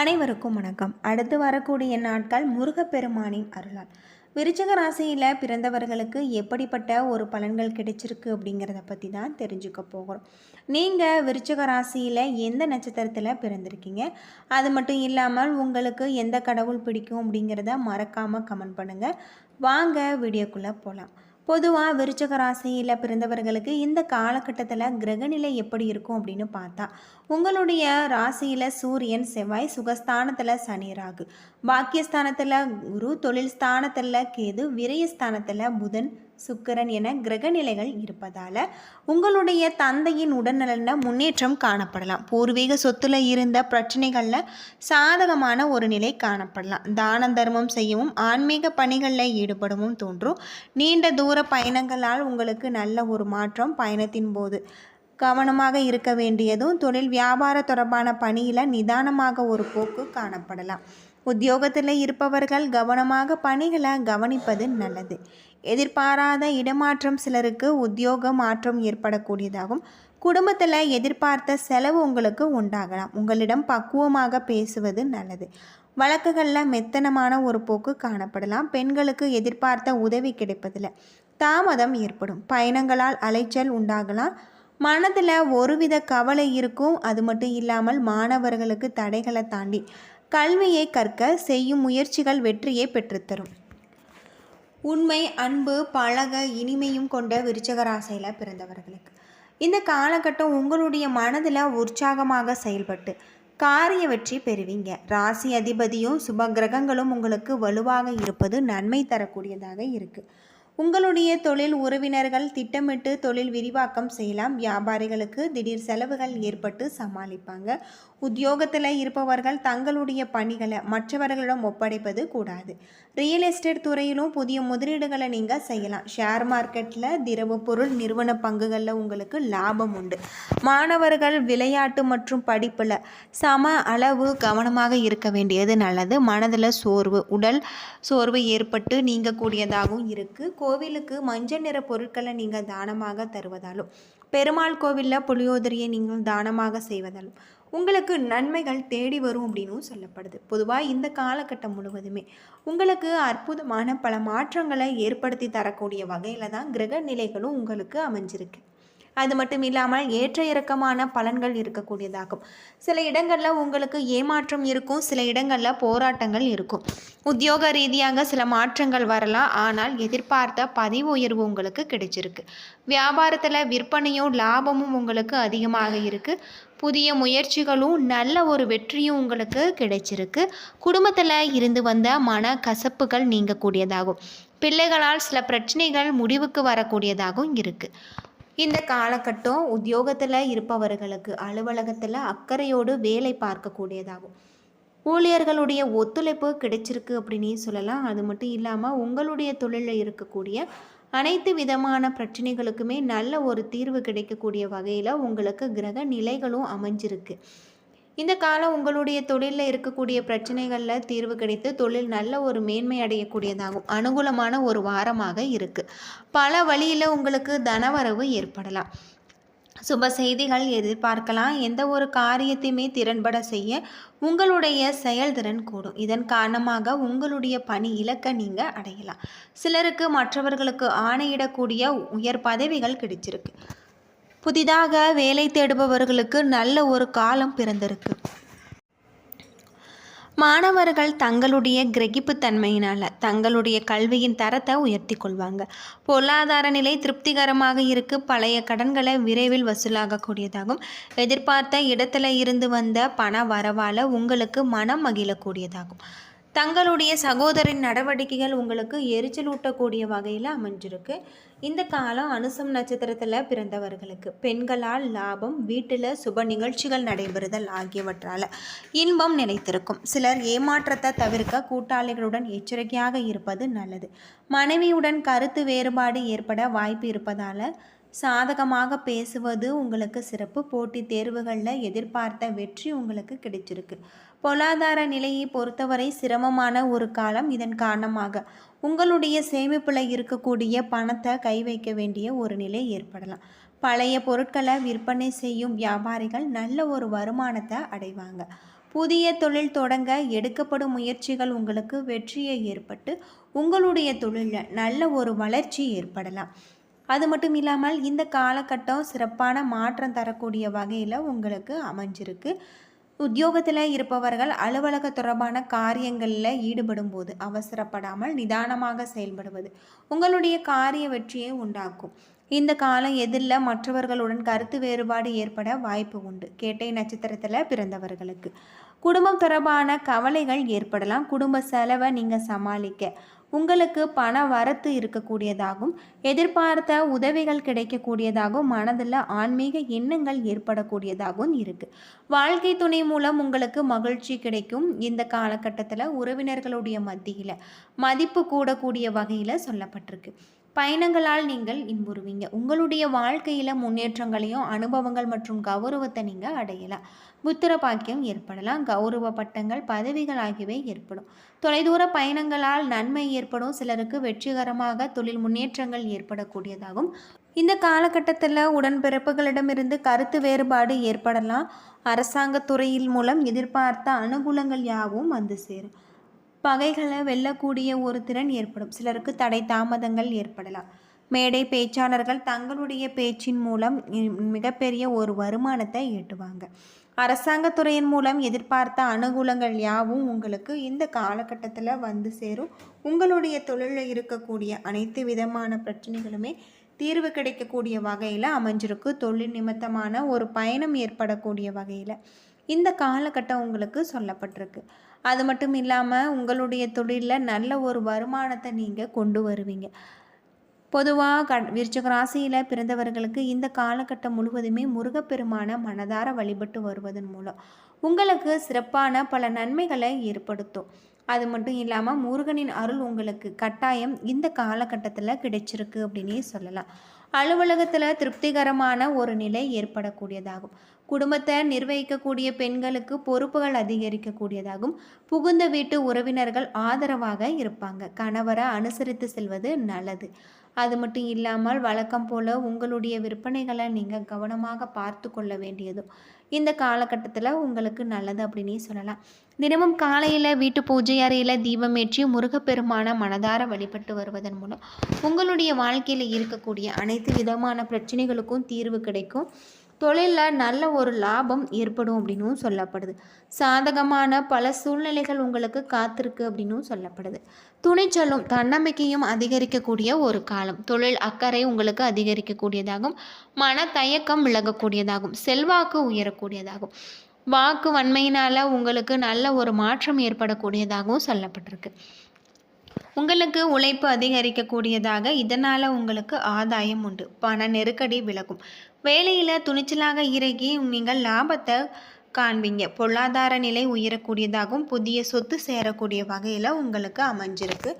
அனைவருக்கும் வணக்கம். அடுத்து வரக்கூடிய நாட்கள் முருகப்பெருமானின் அருளால். விருச்சக ராசியில் பிறந்தவர்களுக்கு எப்படிப்பட்ட ஒரு பலன்கள் கிடைச்சிருக்கு அப்படிங்கிறத பற்றி தான் தெரிஞ்சுக்க போகிறோம். நீங்கள் விருச்சக ராசியில் எந்த நட்சத்திரத்தில் பிறந்திருக்கீங்க? அது மட்டும் இல்லாமல் உங்களுக்கு எந்த கடவுள் பிடிக்கும் அப்படிங்கிறத மறக்காமல் கமெண்ட் பண்ணுங்கள் வாங்க வீடியோக்குள்ளே போகலாம் பொதுவாக விருச்சக ராசியில் பிறந்தவர்களுக்கு இந்த காலகட்டத்தில் கிரகநிலை எப்படி இருக்கும் அப்படின்னு பார்த்தா உங்களுடைய ராசியில் சூரியன் செவ்வாய் சுகஸ்தானத்தில் சனி ராகு. பாக்கியஸ்தானத்தில் குரு தொழில் ஸ்தானத்தில் கேது விரயஸ்தானத்தில் புதன் சுக்கிரன் என கிரகநிலைகள் இருப்பதால் உங்களுடைய தந்தையின் உடல்நலனில் முன்னேற்றம் காணப்படலாம். பூர்வீக சொத்துல இருந்த பிரச்சனைகளில் சாதகமான ஒரு நிலை காணப்படலாம். தான தர்மம் செய்யவும் ஆன்மீக பணிகளில் ஈடுபடவும் தோன்றும். நீண்ட தூர பயணங்களால் உங்களுக்கு நல்ல ஒரு மாற்றம் பயணத்தின் போது. கவனமாக இருக்க வேண்டியதும் தொழில் வியாபார தொடர்பான பணியில் நிதானமாக ஒரு போக்கு காணப்படலாம். உத்தியோகத்தில் இருப்பவர்கள் கவனமாக பணிகளை கவனிப்பது நல்லது. எதிர்பாராத இடமாற்றம் சிலருக்கு உத்தியோக மாற்றம் ஏற்படக்கூடியதாகும். குடும்பத்தில் எதிர்பார்த்த செலவு உங்களுக்கு உண்டாகலாம். உங்களிடம் பக்குவமாக பேசுவது நல்லது. வழக்குகளில் மெத்தனமான ஒரு போக்கு காணப்படலாம். பெண்களுக்கு எதிர்பார்த்த உதவி கிடைப்பதில் தாமதம் ஏற்படும். பயணங்களால் அலைச்சல் உண்டாகலாம். மனதில் ஒருவித கவலை இருக்கும். அது மட்டும் இல்லாமல் மாணவர்களுக்கு தடைகளை தாண்டி கல்வியை கற்க செய்யும் முயற்சிகள் வெற்றியை பெற்றுத்தரும். உண்மை அன்பு பழக இனிமையும் கொண்ட விருச்சகராசையில் பிறந்தவர்களுக்கு. இந்த காலகட்டம் உங்களுடைய மனதில் உற்சாகமாக செயல்பட்டு காரிய வெற்றி பெறுவீங்க. ராசி அதிபதியும் சுப கிரகங்களும் உங்களுக்கு வலுவாக இருப்பது நன்மை தரக்கூடியதாக இருக்குது உங்களுடைய தொழில் உறவினர்கள் திட்டமிட்டு தொழில் விரிவாக்கம் செய்யலாம். வியாபாரிகளுக்கு திடீர் செலவுகள் ஏற்பட்டு சமாளிப்பாங்க. உத்தியோகத்தில் இருப்பவர்கள் தங்களுடைய பணிகளை மற்றவர்களிடம் ஒப்படைப்பது கூடாது. ரியல் எஸ்டேட் துறையிலும் புதிய முதலீடுகளை நீங்கள் செய்யலாம். ஷேர் மார்க்கெட்டில் திரவ பொருள் நிறுவன பங்குகளில் உங்களுக்கு லாபம் உண்டு. மாணவர்கள் விளையாட்டு மற்றும் படிப்பில் சம அளவு கவனமாக இருக்க வேண்டியது நல்லது. மனதில் சோர்வு உடல் சோர்வு ஏற்பட்டு நீங்கக்கூடியதாகவும் இருக்குது கோவிலுக்கு மஞ்சள் நிற பொருட்களை நீங்கள் தானமாக தருவதாலும் பெருமாள் கோவிலில் புளியோதரியை நீங்கள் தானமாக செய்வதாலும் உங்களுக்கு நன்மைகள் தேடி வரும் அப்படின்னும் சொல்லப்படுது. பொதுவாக இந்த காலகட்டம் முழுவதுமே உங்களுக்கு அற்புதமான பல மாற்றங்களை ஏற்படுத்தி தரக்கூடிய வகையில் தான் கிரக நிலைகளும் உங்களுக்கு அமைஞ்சிருக்கு. அது மட்டும் இல்லாமல் ஏற்ற இறக்கமான பலன்கள் இருக்கக்கூடியதாகும். சில இடங்களில் உங்களுக்கு ஏமாற்றம் இருக்கும் சில இடங்களில் போராட்டங்கள் இருக்கும். உத்தியோக ரீதியாக சில மாற்றங்கள் வரலாம் ஆனால் எதிர்பார்த்த பதிவு உயர்வு உங்களுக்கு கிடைச்சிருக்கு. வியாபாரத்தில் விற்பனையும் லாபமும் உங்களுக்கு அதிகமாக இருக்குது புதிய முயற்சிகளும் நல்ல ஒரு வெற்றியும் உங்களுக்கு கிடைச்சிருக்கு. குடும்பத்தில் இருந்து வந்த மன கசப்புகள் நீங்கக்கூடியதாகும். பிள்ளைகளால் சில பிரச்சனைகள் முடிவுக்கு வரக்கூடியதாகவும் இருக்குது இந்த காலகட்டம் உத்தியோகத்தில் இருப்பவர்களுக்கு அலுவலகத்தில் அக்கறையோடு வேலை பார்க்கக்கூடியதாகும். ஊழியர்களுடைய ஒத்துழைப்பு கிடைச்சிருக்கு அப்படின்னு சொல்லலாம். அது மட்டும் இல்லாமல் உங்களுடைய தொழிலில் இருக்கக்கூடிய அனைத்து விதமான பிரச்சனைகளுக்குமே நல்ல ஒரு தீர்வு கிடைக்கக்கூடிய வகையில் உங்களுக்கு கிரக நிலைகளும் அமைஞ்சிருக்கு. இந்த காலம் உங்களுடைய தொழிலில் இருக்கக்கூடிய பிரச்சனைகளில் தீர்வு கிடைத்து தொழில் நல்ல ஒரு மேன்மை அடையக்கூடியதாகும். அனுகூலமான ஒரு வாரமாக இருக்குது பல வழியில் உங்களுக்கு தனவரவு ஏற்படலாம். சுப செய்திகள் எதிர்பார்க்கலாம். எந்த ஒரு காரியத்தையுமே திறன்பட செய்ய உங்களுடைய செயல்திறன் கூடும். இதன் காரணமாக உங்களுடைய பணி இலக்கை நீங்கள் அடையலாம். சிலருக்கு மற்றவர்களுக்கு ஆணையிடக்கூடிய உயர் பதவிகள் கிடைச்சிருக்கு. புதிதாக வேலை தேடுபவர்களுக்கு நல்ல ஒரு காலம் பிறந்திருக்கு. மாணவர்கள் தங்களுடைய கிரகிப்பு தன்மையினால் தங்களுடைய கல்வியின் தரத்தை உயர்த்தி கொள்வாங்க. பொருளாதார நிலை திருப்திகரமாக இருக்கு. பழைய கடன்களை விரைவில் வசூலாகக்கூடியதாகும். எதிர்பார்த்த இடத்துல இருந்து வந்த பண வரவால் உங்களுக்கு மனம் மகிழக்கூடியதாகும். தங்களுடைய சகோதரின் நடவடிக்கைகள் உங்களுக்கு எரிச்சலூட்டக்கூடிய வகையில் அமைஞ்சிருக்கு. இந்த காலம் அனுசம் நட்சத்திரத்தில் பிறந்தவர்களுக்கு பெண்களால் லாபம் வீட்டில் சுப நிகழ்ச்சிகள் நடைபெறுதல் ஆகியவற்றால் இன்பம் நிலைத்திருக்கும். சிலர் ஏமாற்றத்தை தவிர்க்க கூட்டாளிகளுடன் எச்சரிக்கையாக இருப்பது நல்லது. மனைவியுடன் கருத்து வேறுபாடு ஏற்பட வாய்ப்பு இருப்பதால் சாதகமாக பேசுவது உங்களுக்கு சிறப்பு. போட்டித் தேர்வுகளில் எதிர்பார்த்த வெற்றி உங்களுக்கு கிடைச்சிருக்கு. பொருளாதார நிலையை பொறுத்தவரை சிரமமான ஒரு காலம் இதன் காரணமாக. உங்களுடைய சேமிப்பில் இருக்கக்கூடிய பணத்தை கை வைக்க வேண்டிய ஒரு நிலை ஏற்படலாம். பழைய பொருட்களை விற்பனை செய்யும் வியாபாரிகள் நல்ல ஒரு வருமானத்தை அடைவாங்க. புதிய தொழில் தொடங்க எடுக்கப்படும் முயற்சிகள் உங்களுக்கு வெற்றியை ஏற்பட்டு உங்களுடைய தொழிலில் நல்ல ஒரு வளர்ச்சி ஏற்படலாம். அது மட்டும் இல்லாமல் இந்த காலகட்டம் சிறப்பான மாற்றம் தரக்கூடிய வகையில் உங்களுக்கு அமைஞ்சிருக்கு. உத்தியோகத்தில் இருப்பவர்கள் அலுவலக தொடர்பான காரியங்களில் ஈடுபடும் போது அவசரப்படாமல் நிதானமாக செயல்படுவது உங்களுடைய காரிய வெற்றியை உண்டாக்கும். இந்த காலம் எதிரில் மற்றவர்களுடன் கருத்து வேறுபாடு ஏற்பட வாய்ப்பு உண்டு. கேட்டை நட்சத்திரத்தில் பிறந்தவர்களுக்கு குடும்பம் தொடர்பான கவலைகள் ஏற்படலாம். குடும்ப செலவை நீங்கள் சமாளிக்க உங்களுக்கு பண வரத்து இருக்கக்கூடியதாகும். எதிர்பார்த்த உதவிகள் கிடைக்கக்கூடியதாகவும் மனதில் ஆன்மீக எண்ணங்கள் ஏற்படக்கூடியதாகவும் இருக்குது வாழ்க்கை துணை மூலம் உங்களுக்கு மகிழ்ச்சி கிடைக்கும். இந்த காலகட்டத்தில் உறவினர்களுடைய மத்தியில் மதிப்பு கூடக்கூடிய வகையில் சொல்லப்பட்டிருக்கு. பயணங்களால் நீங்கள் இன்புறுவீங்க. உங்களுடைய வாழ்க்கையில் முன்னேற்றங்களையும் அனுபவங்கள் மற்றும் கௌரவத்தை நீங்கள் அடையலாம். புத்திர பாக்கியம் ஏற்படலாம். கௌரவ பட்டங்கள் பதவிகள் ஆகியவை ஏற்படும். தொலைதூர பயணங்களால் நன்மை ஏற்படும். சிலருக்கு வெற்றிகரமாக தொழில் முன்னேற்றங்கள் ஏற்படக்கூடியதாகும். இந்த காலகட்டத்தில் உடன்பிறப்புகளிடமிருந்து கருத்து வேறுபாடு ஏற்படலாம். அரசாங்கத் துறையில் மூலம் எதிர்பார்த்த அனுகூலங்கள் யாவும் வந்து சேரும். பகைகளை வெல்லக்கூடிய ஒரு திறன் ஏற்படும். சிலருக்கு தடை தாமதங்கள் ஏற்படலாம். மேடை பேச்சாளர்கள் தங்களுடைய பேச்சின் மூலம் மிகப்பெரிய ஒரு வருமானத்தை ஈட்டுவாங்க. அரசாங்கத்துறையின் மூலம் எதிர்பார்த்த அனுகூலங்கள் யாவும் உங்களுக்கு இந்த காலகட்டத்தில் வந்து சேரும். உங்களுடைய தொழிலில் இருக்கக்கூடிய அனைத்து விதமான பிரச்சனைகளுமே தீர்வு கிடைக்கக்கூடிய வகையில் அமைஞ்சிருக்கு. தொழில் நிமித்தமான ஒரு பயணம் ஏற்படக்கூடிய வகையில் இந்த காலகட்டம் உங்களுக்கு சொல்லப்பட்டிருக்கு. அது மட்டும் இல்லாமல் உங்களுடைய தொழிலில் நல்ல ஒரு வருமானத்தை நீங்கள் கொண்டு வருவீங்க. பொதுவாக க விருச்சக ராசியில் பிறந்தவர்களுக்கு இந்த காலகட்டம் முழுவதுமே முருகப்பெருமான மனதார வழிபட்டு வருவதன் மூலம் உங்களுக்கு சிறப்பான பல நன்மைகளை ஏற்படுத்தும். அது மட்டும் இல்லாமல் முருகனின் அருள் உங்களுக்கு கட்டாயம் இந்த காலகட்டத்தில் கிடைச்சிருக்கு அப்படின்னே சொல்லலாம். அலுவலகத்தில் திருப்திகரமான ஒரு நிலை ஏற்படக்கூடியதாகும். குடும்பத்தை நிர்வகிக்கக்கூடிய பெண்களுக்கு பொறுப்புகள் அதிகரிக்கக்கூடியதாகும். புகுந்த வீட்டு உறவினர்கள் ஆதரவாக இருப்பாங்க. கணவரை அனுசரித்து செல்வது நல்லது. அது மட்டும் இல்லாமல் வழக்கம் போல் உங்களுடைய விற்பனைகளை நீங்கள் கவனமாக பார்த்து கொள்ள வேண்டியதும். இந்த காலகட்டத்தில் உங்களுக்கு நல்லது அப்படின்னே சொல்லலாம். தினமும் காலையில் வீட்டு பூஜை அறையில் தீபமேற்றி முருகப்பெருமான மனதார வழிபட்டு வருவதன் மூலம் உங்களுடைய வாழ்க்கையில் இருக்கக்கூடிய அனைத்து விதமான பிரச்சனைகளுக்கும் தீர்வு கிடைக்கும். தொழிலில் நல்ல ஒரு லாபம் ஏற்படும் அப்படின்னும் சொல்லப்படுது. சாதகமான பல சூழ்நிலைகள் உங்களுக்கு காத்திருக்கு அப்படின்னும் சொல்லப்படுது. துணிச்சலும் தன்னம்பிக்கையும் அதிகரிக்கக்கூடிய ஒரு காலம். தொழில் அக்கறை உங்களுக்கு அதிகரிக்கக்கூடியதாகும். மன தயக்கம் விலகக்கூடியதாகும். செல்வாக்கு உயரக்கூடியதாகும். வாக்கு வன்மையினால் உங்களுக்கு நல்ல ஒரு மாற்றம் ஏற்படக்கூடியதாகவும் சொல்லப்பட்டிருக்கு. உங்களுக்கு உழைப்பு அதிகரிக்கக்கூடியதாக இதனால் உங்களுக்கு ஆதாயம் உண்டு. பண நெருக்கடி விலகும். வேலையில் துணிச்சலாக இறங்கி நீங்கள் லாபத்தை காண்பீங்க. பொருளாதார நிலை உயரக்கூடியதாகவும் புதிய சொத்து சேரக்கூடிய வகையில் உங்களுக்கு அமைஞ்சிருக்கு.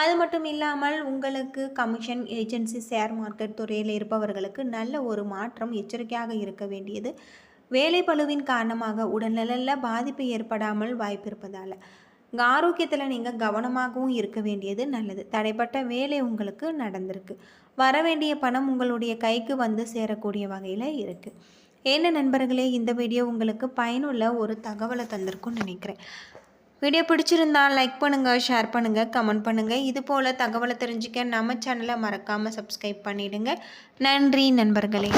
அது மட்டும் இல்லாமல் உங்களுக்கு கமிஷன் ஏஜென்சி ஷேர் மார்க்கெட் துறையில் இருப்பவர்களுக்கு நல்ல ஒரு மாற்றம் எச்சரிக்கையாக இருக்க வேண்டியது. வேலை பழுவின் காரணமாக உடல்நலில் பாதிப்பு ஏற்படாமல் வாய்ப்பு இருப்பதால் ஆரோக்கியத்தில் நீங்கள் கவனமாகவும் இருக்க வேண்டியது நல்லது. தடைப்பட்ட வேலை உங்களுக்கு நடந்திருக்கு. வர வேண்டிய பணம் உங்களுடைய கைக்கு வந்து சேரக்கூடிய வகையில் இருக்குது என்ன நண்பர்களே இந்த வீடியோ உங்களுக்கு பயனுள்ள ஒரு தகவலை தந்திருக்கும்னு நினைக்கிறேன். வீடியோ பிடிச்சிருந்தால் லைக் பண்ணுங்கள் ஷேர் பண்ணுங்கள் கமெண்ட் பண்ணுங்கள் இது போல் தகவலை தெரிஞ்சுக்க நம்ம சேனலை மறக்காமல் சப்ஸ்கிரைப் பண்ணிவிடுங்க நன்றி நண்பர்களே.